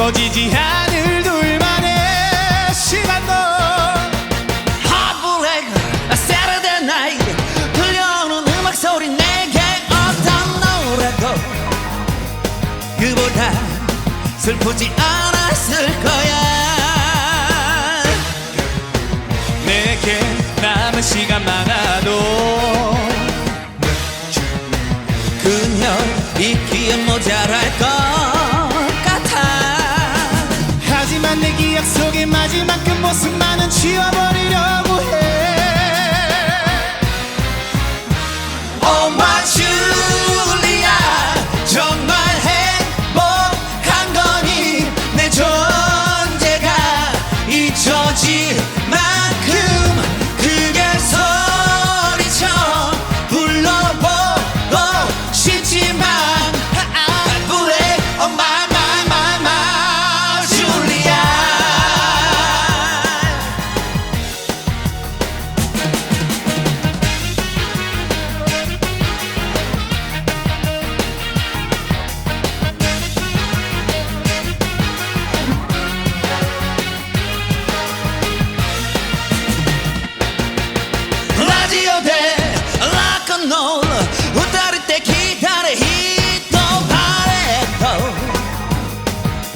꺼지지 않을 둘만의 시간도. Heartbreak, Saturday night. 들려오는 음악 소리 내게 어떤 노래도 그보다 슬프지 않았을 거야. 내게 남은 시간 많아도 그녀 있기에 모자랄 것 마지막 그 모습만은 지워버리려고 해. my Julia 정말 행복한 거니 내 존재가 잊혀질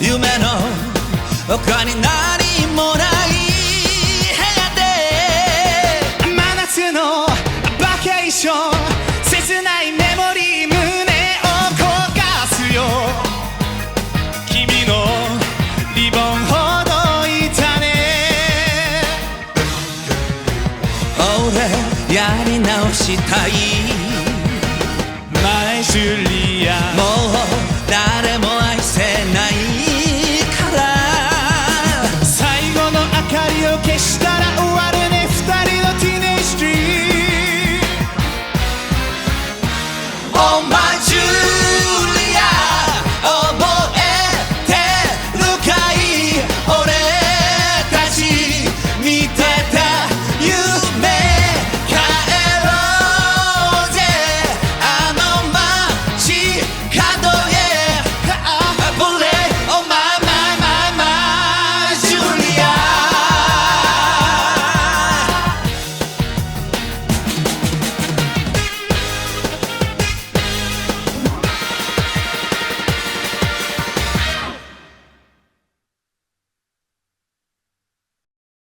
夢の他に何もない部屋で真夏のバケーション切ないメモリー胸を焦がすよ。君のリボンほどいたね。俺やり直したい。マイジュリア。も